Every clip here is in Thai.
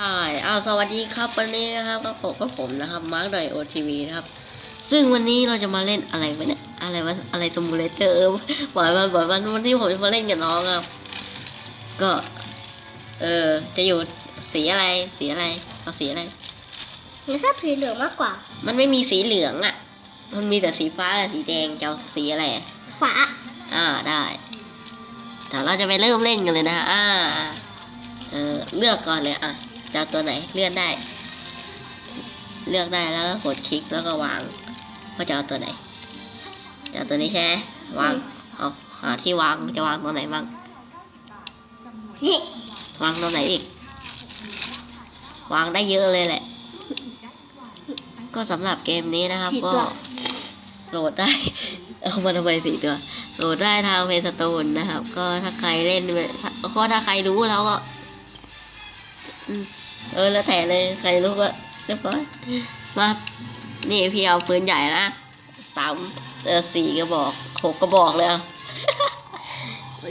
ใช่อ้าวสวัสดีครับวันนี้นะครับก็ผมก็ผมนะครับมาร์คดอยโอทีวีนะครับ ซึ่งวันนี้เราจะมาเล่นอะไรวะเนี่ยอะไรวะอะไรสมูเลเตอร์บ่อยวันบ่อยวันวันที่ผมจะมาเล่นกับน้องครับ ก็ เออจะอยู่สีอะไรสีอะไรเอาสีอะไรหนูชอบสีเหลืองมากกว่า มันไม่มีสีเหลืองอะ่ะ มันมีแต่สีฟ้ากับสีแดงจะเอาสีอะไรอะฟ้าอ่าได้ แต่เราจะไปเริ่มเล่นกันเลยนะฮะอ่าเออเลือกก่อนเลยอะ จะเอาตัวไหนเลื่อนได้ เลือกได้แล้วก็กดคลิกแล้วก็วางว่าจะเอาตัวไหนจะเอาตัวนี้ใช่ไหมวางเอาหาที่วางจะวางตัวไหนบ้างเฮ้วางตัวไหนอีก วางได้เยอะเลยแหละ ก็สำหรับเกมนี้นะครับสี่ก็ตัวโหลดได้ เอามาทำไมสี่ตัวโหลดได้ทางเพสโตนนะครับ ก็ถ้าใครเล่นก็ถ้าใครรู้แล้วก็ อืม เออแล้วแต่เลยใครรู้ก็เรียบร้อยมานี่พี่เอาปืนใหญ่นะสามเออสี่กระบอกหกกระบอกเลยอะ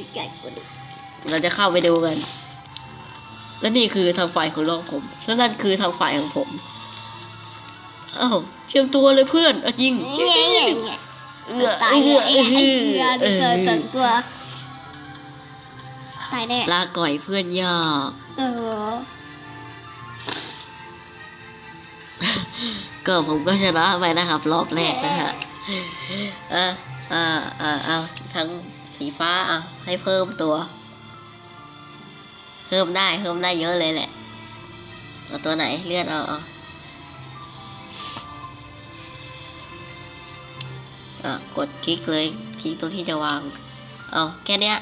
ยใหญ่กว่านี้เราจะเข้าไปดูกัน และนี่คือทางฝ่ายของน้องผมและนั่นคือทางฝ่ายของผมอ้าวเชื่อมตัวเลยเพื่อนเอาจริงเงี้ยเงี้ยเงี้ยเอื้อตายเอื้อไอ้เอื้ไอ้อเกลือเอเกิดสองอตัวตายแน่ลาก่อยเพื่อนยากเออ ก็ผมก็ชนะไปนะครับ รอบแรกนะฮะเอ่าอ่าอ่าเอาทั้งสีฟ้าเอะให้เพิ่มตัว เพิ่มได้เพิ่มได้เยอะเลยแหละเอาตัวไหนเลื่อนเอาเอาอะกดคลิกเลยคลิกตรงที่จะวาง เอาแค่เนี้ย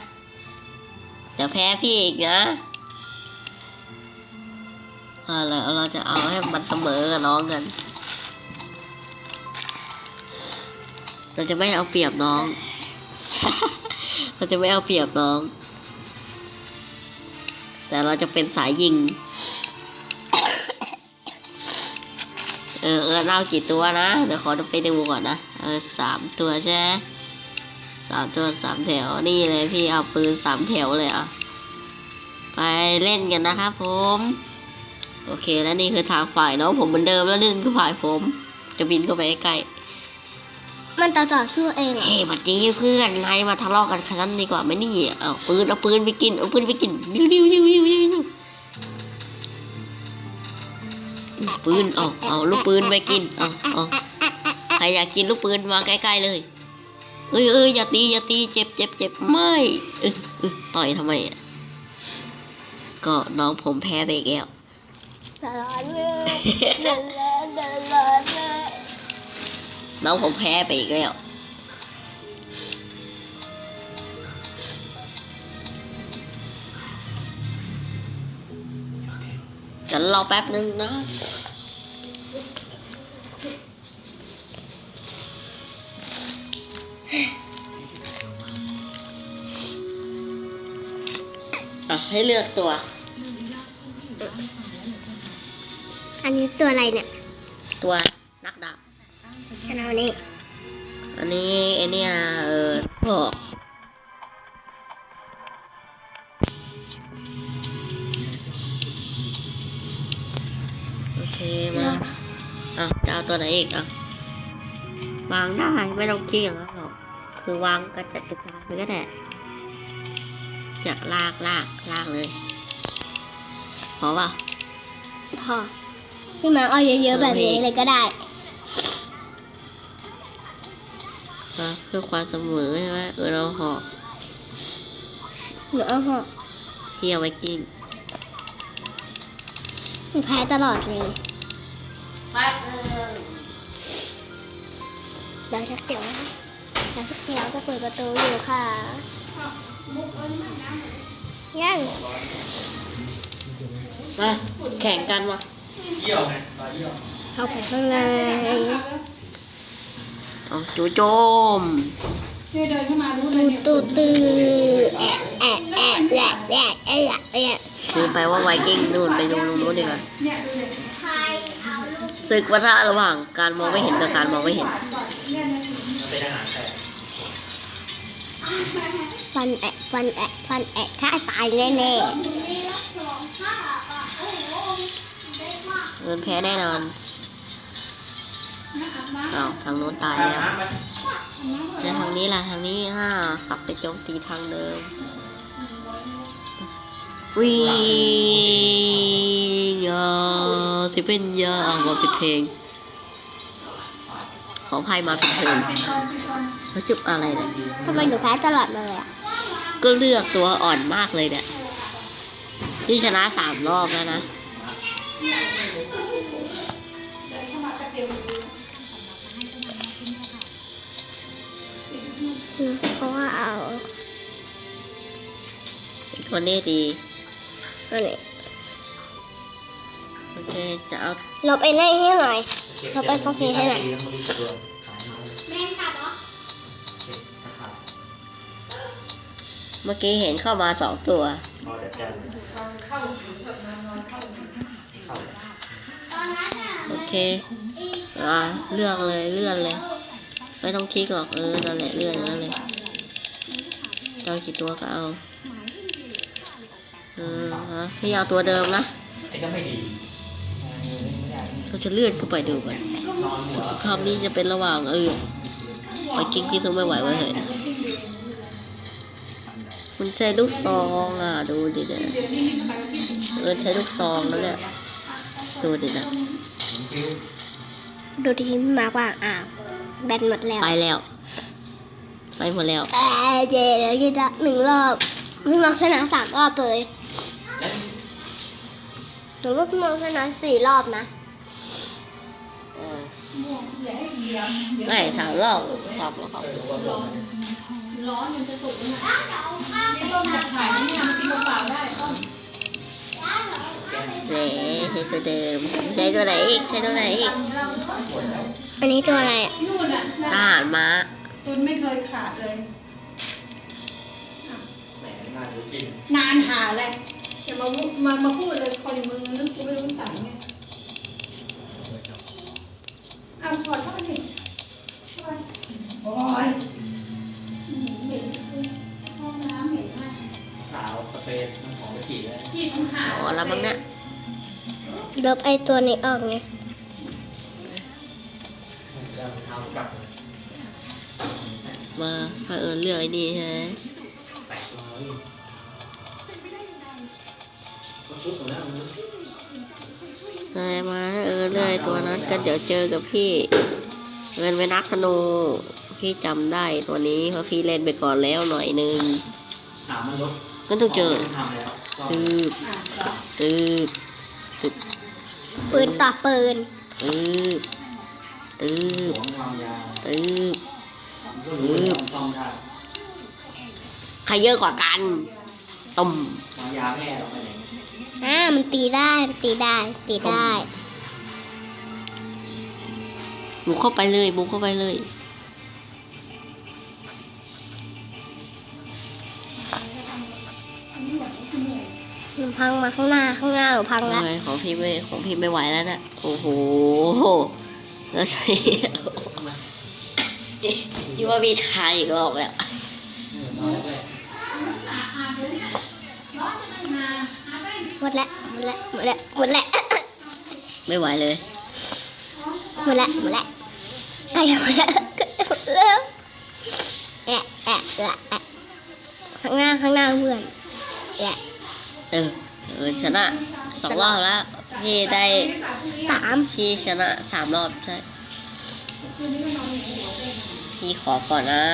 เดี๋ยวแพ้พี่อีกนะ อาแล้วเราจะเอาให้มันเสมอกับน้องกัน เราจะไม่เอาเปรียบน้อง เราจะไม่เอาเปรียบน้อง แต่เราจะเป็นสายยิง เออเออเอากี่ตัวนะ เดี๋ยวขอไปดูก่อนนะ เออสามตัวใช่ไหมสามตัวสามแถว นี่เลยพี่เอาปืนสามแถวเลยอะ ไปเล่นกันนะครับผม โอเค แล้วนี่คือทางฝ่ายน้องผมเหมือนเดิมแล้วนี่คือฝ่ายผม จะบินเข้าไปใกล้มันต่อต่อสู้เองเหรอเฮ้ยบัดนี้เพื่อนนายมาทะเลาะกันขนาดนี้ดีกว่าไหมนี่เอาปืนเอาปืนไปกินเอาปืนไปกินวิววิววิววิววิวปืนเอาเอาลูกปืนไปกินเอาเอาใครอยากกินลูกปืนมาใกล้ๆเลยเอ้ยเอ้ยอย่าตีอย่าตีเจ็บเจ็บเจ็บไม่เออเออต่อยทำไมอะก็น้องผมแพ้ไปอีกแล้วร้อ นเลยเดินเลยเดินเลยเดินน้องผมแพ้ไปอีกแล้วจะรอแป๊บนึงนะอะให้เลือกตัว อันนี้ตัวอะไรเนี่ย ตัวนักดาบอันนี้อันนี้ไอเนี่ยเออพวกโอเคมาอะจะเอาตัวไหนอีกอะวางได้ไม่ต้องคิดอย่างนั้นหรอกคือวางกระจัดกระจายไปก็ได้อยากลากลากลากเลยพอป่ะพอ พี่มาเอาเยอะๆแบบนี้เลยก็ได้นะเพื่อความเสมอใช่ไหมเออเราหอกหนูเอาหอกที่เอาไว้กินหนูแพ้ตลอดเลยแป๊บนึงเราชักเดี๋ยวนะคะเราชักเดี๋ยวก็เปิดประตูอยู่ค่ะยังมาแข่งกันวะ เข้าไปข้างในเอาจูโจมตูตูตูแอะแอะแอะแหลกแหลกแอะแหลกแอะลืมไปว่าไวกิ้งนู่นไปดูตรงนู้นดีกว่าศึกวัฒระหว่างการมองไม่เห็นกับการมองไม่เห็นฟันแอะฟันแอะฟันแอะฆ่าตายแน่ๆ เอิญแพ้แน่นอนนะครับมาอ้าวทางโน้นตายอาบแล้วน้ำไหมแล้วทางนี้ล่ะทางนี้อ่ากลับไปโจมตีทางเดิมวิ่งยาสิเป็นยาอะมาผิดเพลง ขออภัยมาผิดเพลงเป็นคนเป็นคนแล้วจุบอะไรเนี่ยทำไมหนูแพ้ตลอดมาเลยอะ ก็เลือกตัวอ่อนมากเลยเนี่ย นี่ชนะสามรอบแล้วนะ เดินเข้ามาแป๊บเดียวดูเพราะว่าเอาตัวนี้ดีอันนี้โอเค จะเอาลบไอ้นั่นให้หน่อยเราไปพกนี้ให้หน่อยแม่ขับเหรอเมื่อกี้เห็นเข้ามาสองตัวพอแต่แจ้งเข้าโอ เคอ่าเลือกเลยเลื่อนเลย ไม่ต้องคลิกหรอกเออนั่นแหละเลื่อนอย่างนั้นเลยจะเอากี่ตัวก็เอาเออฮะพี่เอาตัวเดิมนะไอ้ก็ไม่ดีไม่ได้เราจะเลื่อนเข้าไปดูกันนอนหัวสงครามนี้จะเป็นระหว่างเออไปกิ้งพี่สู้ไม่ไหวไว้เหยมันใช้ลูกซองอะดูดิเนี่ยเดี๋ยวนี้มีใครที่เออใช้ลูกซองแล้วเนี่ยดูดินะ ฟิวดูที่มากว่าอ้าวแบนหมดแล้วไปแล้ว ไปหมดแล้วแต่เดี๋ยวกินละหนึ่งรอบพี่มองชนะสามรอบเลยแล้วหนูว่าพี่มองชนะสี่รอบนะเออม่วงอย่าให้สีเหลืองเดี๋ยวไม่สามรอบสามรอบร้อนร้อนมันจะสุกแล้วนะนี่ต้มอยากขายนี่ทำกินเปล่าๆได้ต้ม เน่ใช้ตัวเดิมใช้ตัวไหนอีกใช้ตัวไหนอีกอันนี้ตัวอะไรอะนู่นอะทหารม้าตุนไม่เคยขาดเลยแหมน่าจะกินนานหาเลยอย่ามาพูดมามาพูดเลย ลบไอ้ตัวนี้ออกไงแล้วเท้ากับมาเผอิญเลือกไอ้นี่ใช่ไหมแตกเลยก็ชุดของแล้วมันอะไรมาเออเลือกไอ้ตัวนั้นก็เดี๋ยวเจอกับพี่เงินไปนักธนูพี่จำได้ตัวนี้เพราะพี่เล่นไปก่อนแล้วหน่อยนึงถามมันลดก็ต้องเจอทำแล้วก็ตืบอะเหรอตืบ ปืนต่อปืนตืบตืหบวงวางยาตืบก็รู้ว่ามันต้องได้ใครเยอะกว่ากันตุ่มวางยาแม่เราไปไหนอ่ามันตีได้มันตีได้ตีได้บุกเข้าไปเลยบุกเข้าไปเลย หนูพังมาข้างหน้าข้างหน้าหนูพังแล้วโอ้ยของพี่ไม่ของพี่ไม่ไหวแล้วนะโอ้โหแล้วใช่ยี่ว่ามีทายอีกรอบแล้วเออน้อยเลยอะอะเดี๋ยวนี้ร้อนจะมันหาหาได้หมดแล้วหมดแล้วหมดแล้วหมดแล้วไม่ไหวเลยหมดแล้วหมดแล้วไอ้หมดแล้วหมดแล้วแอะแอะแอะแอะข้างหน้าข้างหน้าเพื่อนแอะ เออเออชนะสองรอบแล้วพี่ได้สามพี่ชนะสามรอบใช่พี่ขอก่อนนะ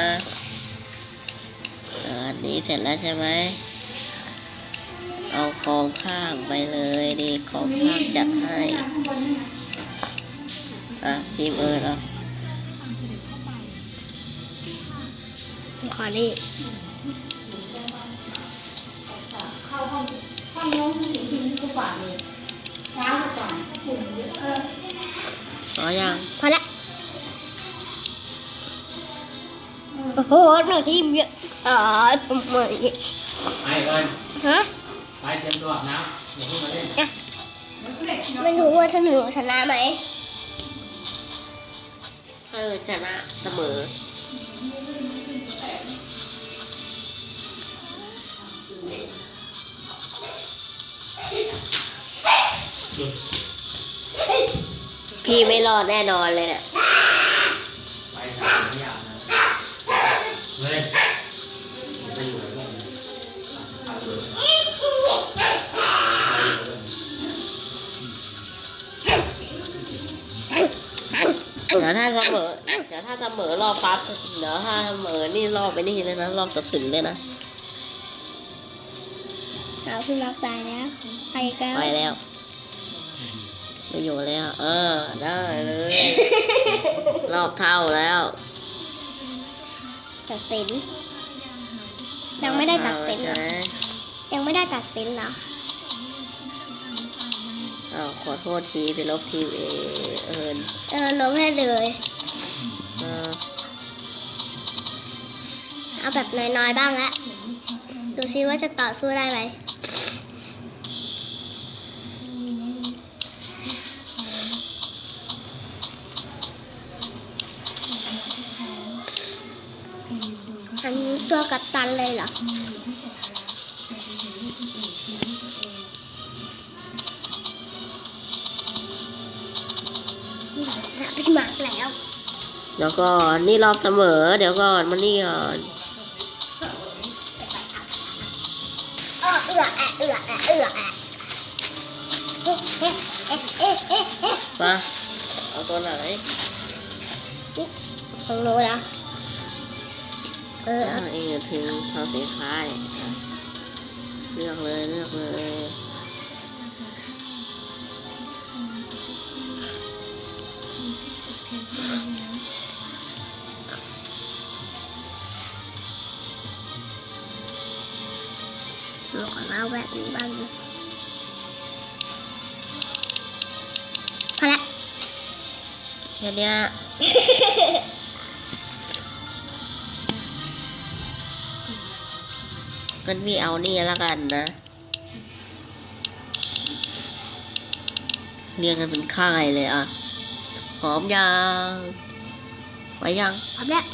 อันนี้เสร็จแล้วใช่ไหมเอาของข้างไปเลยนี่ของข้างจัดให้อะทีมเอิร์ดเอาขอนี่เข้าห้องห้องน้องผู้หญิงพิมพ์ก็ฝากเลยเช้าก่อนฝุ่นเยอะเอออ๋อยังพอละโอ้โหหนูทีมเยอะอ๋อทำไมไปเลยฮะไปเตรียมตัวอาบน้ำอย่าเพิ่งมาเล่นมันก็เด็กเนาะไม่รู้ว่าจะหนูชนะไหมเออชนะเสมอ พี่ไม่รอดแน่นอนเลยเนี่ยไปหาไม่อยากนะเฮ้ยไปอยู่กับเพื่อนเอาเลยไปอยู่กับเพื่อนเดี๋ยวถ้าเสมอเดี๋ยวถ้าเสมอรอบปั๊บเดี๋ยวถ้าเสมอนี่รอบไปนี่เลยนะรอบตัดสินเลยนะ เอาพี่มักตายแล้วไปอีกแล้วไปแล้ว ไม่อยู่แล้ว เออ ได้เลย รอบเท่าแล้วตัดสินยังไม่ได้ตัดสินเหรใช่อไหมยังไม่ได้ตัดสินเหรออ้าวขอโทษทีไปลบทีมเอเอิญเออลบให้เลยเออเอาแบบน้อยๆบ้างละดูซิว่าจะต่อสู้ได้ไหมอันนี้ ตัวกัปตันเลยเหรอพี่มาร์กแล้วเดี๋ยวก่อนนี่รอบเสมอ เดี๋ยวก่อนมานี่ก่อนเออเอือแอะเอือแอะเอือแอะเอ๊ะเอ๊ะเอ๊ะเอ๊ะเอ๊ะเอ๊ะมาเอาตัวไหนของหนูนะ เอออ่าเองถึงทางสีฟ้าเนี่ยเลือกเลยเลือกเลยหนูขอเอาแบบนี้บ้างดิพอละแค่เนี้ ยกันพี่เอานี่แล้วกันนะเรียงกันเป็นค่ายเลยอะพร้อมยังไว้ยังพร้อมแล้ว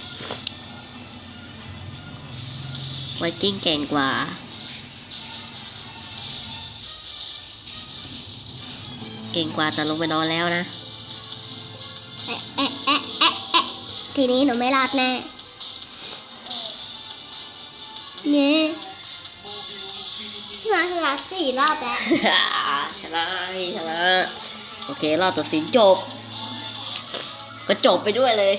ไวกิ้งเก่งกว่าเก่งกว่าแต่ลงไปนอนแล้วนะแอะแอะแอะแอะแอะทีนี้หนูไม่รอดแน่นี่มาช นะสี่รอบแล้วชนะชนะ โอเค รอบตัดสินจบ ก็จบไปด้วยเลย